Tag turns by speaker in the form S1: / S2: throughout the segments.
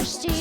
S1: Dusty.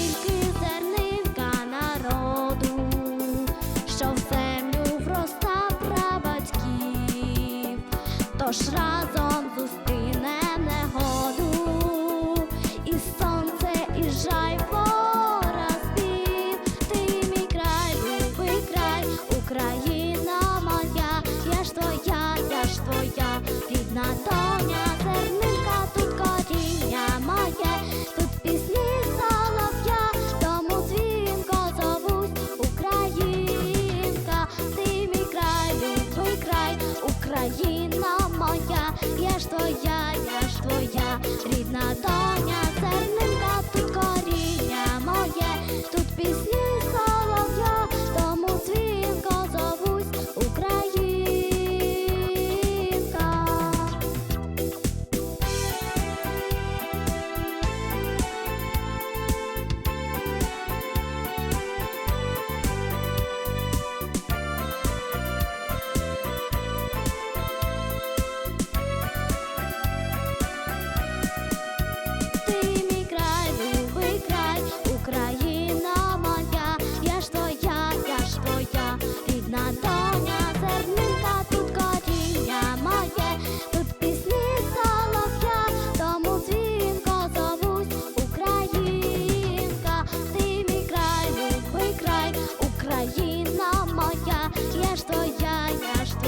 S1: Твоя, я ж твоя, рідна доня, зернинка,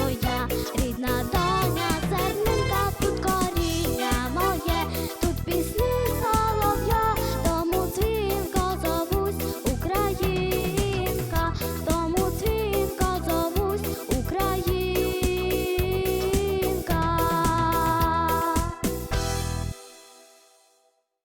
S1: voy